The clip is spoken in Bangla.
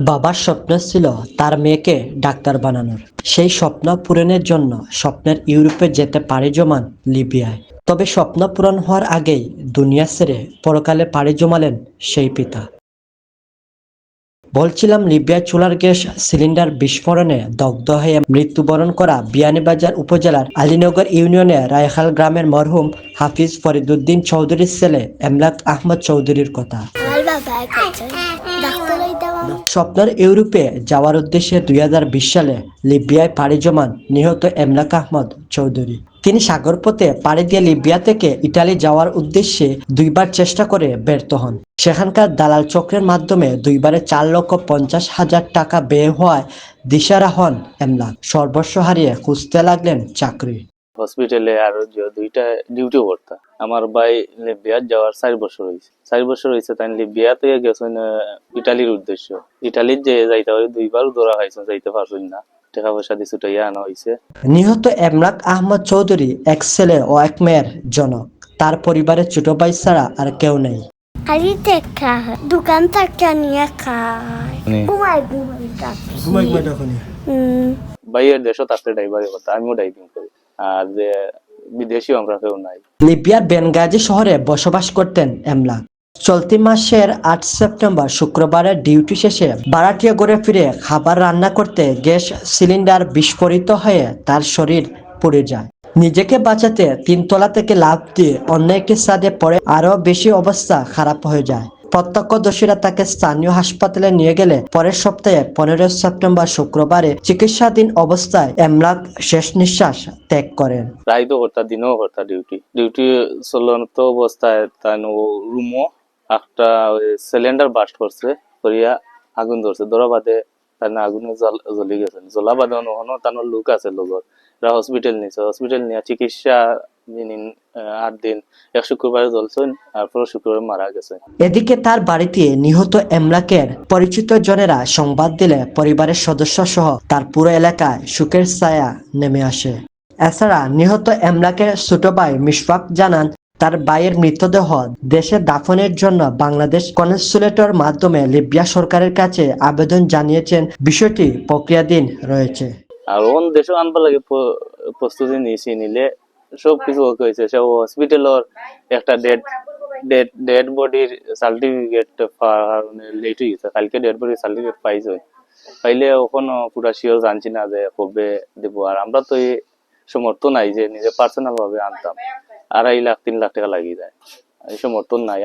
বাবার স্বপ্ন ছিল তার মেয়েকে ডাক্তার বানানোর। সেই স্বপ্ন পূরণের জন্য স্বপ্নের ইউরোপে যেতে পাড়ি জমান লিবিয়ায়। তবে স্বপ্ন পূরণ হওয়ার আগেই দুনিয়া ছেড়ে পরকালে পাড়ি জমালেন সেই পিতা। বলছিলাম লিবিয়া চুলার গ্যাস সিলিন্ডার বিস্ফোরণে দগ্ধ হয়ে মৃত্যুবরণ করা বিয়ানীবাজার উপজেলার আলীনগর ইউনিয়নের রায়খাল গ্রামের মরহুম হাফিজ ফরিদুদ্দিন চৌধুরীর ছেলে এমলাক আহমদ চৌধুরীর কথা। স্বপ্নের ইউরোপে যাওয়ার উদ্দেশ্যে দুই হাজার বিশ সালে লিবিয়ায় পাড়ি জমান নিহত এমলাক আহমদ চৌধুরী। তিনি সাগরপথে পাড়ি দিয়ে লিবিয়া থেকে ইটালি যাওয়ার উদ্দেশ্যে দুইবার চেষ্টা করে ব্যর্থ হন। সেখানকার দালাল চক্রের মাধ্যমে দুইবারে চার লক্ষ পঞ্চাশ হাজার টাকা ব্যয় হওয়ায় দিশারা হন এমলাক। সর্বস্ব হারিয়ে খুঁজতে লাগলেন চাকরি। হসপিটালে আর দুইটা ডিউটি করতাম। আমার ভাই লিবিয়াত যাওয়ার চার বছর হয়েছে চার বছর হয়েছে তাই লিবিয়া থেকে গেছেন ইটালির উদ্দেশ্য। ইটালির যে যাইতে হয় দুইবার ধরা খাইছেন যাইতে পারছেন না। টাকা পয়সা দিয়ে ছুটাইয়া আনা হয়েছে নিহত এমলাক আহমদ চৌধুরী এক ছেলে ও এক মেয়ের জনক। তার পরিবারের ছোট ভাই ছাড়া আর কেউ নেই। খালি দেখা দোকান থেকে নিয়ে খায়। ঘুমাই ঘুমাই হুম। ভাইয়ের দেশও তাতে ড্রাইভারি করতাম আমিও ড্রাইভিং করি। আর যে বিদেশিও আমরা কেউ নাই। লিবিয়ার বেনগাজি শহরে বসবাস করতেন এমলাক চলতি মাসের আট সেপ্টেম্বর শুক্রবারের ডিউটি শেষে বারাটিয়া ঘুরে ফিরে খাবার রান্না করতে গ্যাস সিলিন্ডার বিস্ফোরিত হয়ে তার শরীর পুড়ে যায়। নিজেকে বাঁচাতে তিনতলা থেকে লাফ দিয়ে অন্য একটি সাদে পড়ে আরও বেশি অবস্থা খারাপ হয়ে যায়। প্রত্যক্ষদর্শীরা তাকে স্থানীয় হাসপাতালে নিয়ে গেলে পরের সপ্তাহে পনেরো সেপ্টেম্বর শুক্রবারে চিকিৎসাধীন অবস্থায় এমলাক শেষ নিঃশ্বাস ত্যাগ করেন। রাইতো করতাম দিনও করতাম ডিউটি। ডিউটি চলন্ত অবস্থায় তাই রুমও একটা সিলিন্ডার বাস্ট করছে, করিয়া আগুন ধরছে। ধরা বাদে তার আগুনে জল- জ্বলি গেছে জ্বলা বাদে অনুহনো তার লোক আছে এরা হসপিটাল নিছে। হসপিটাল নিয়ে চিকিৎসা দিন আট দিন এক শুক্রবারে জ্বলছেন আর পর শুক্রবারে মারা গেছে। এদিকে তার বাড়িতে নিহত এমলাকের পরিচিত জনেরা সংবাদ দিলে পরিবারের সদস্য সহ তার পুরো এলাকায় ছায়া নেমে আসে। এছাড়া নিহত এমলাকের ছোট ভাই মিশফাক জানান তার ভাইয়ের মৃতদেহ দেশে দাফনের জন্য বাংলাদেশ কনসুলেটর মাধ্যমে লিবিয়া সরকারের কাছে আবেদন জানিয়েছেন। বিষয়টি প্রক্রিয়াধীন রয়েছে। আর ওন দেশও আনবার লাগে প্রস্তুতি নিয়েছি নিলে সব কিছু ওকে হয়েছে। সে হসপিটাল ওর একটা ডেড ডেড ডেড বডির সার্টিফিকেট লেট হয়েছে কালকে ডেড বডির সার্টিফিকেট পাইছে পাইলে ওখানে পুরা শিওর জানছি না যে কবে দেব। আর আমরা তো এই সমর্থন নাই যে নিজে পার্সোনাল ভাবে আনতাম। আড়াই লাখ, তিন লাখ টাকা লাগিয়ে যায় সমর্থন নাই।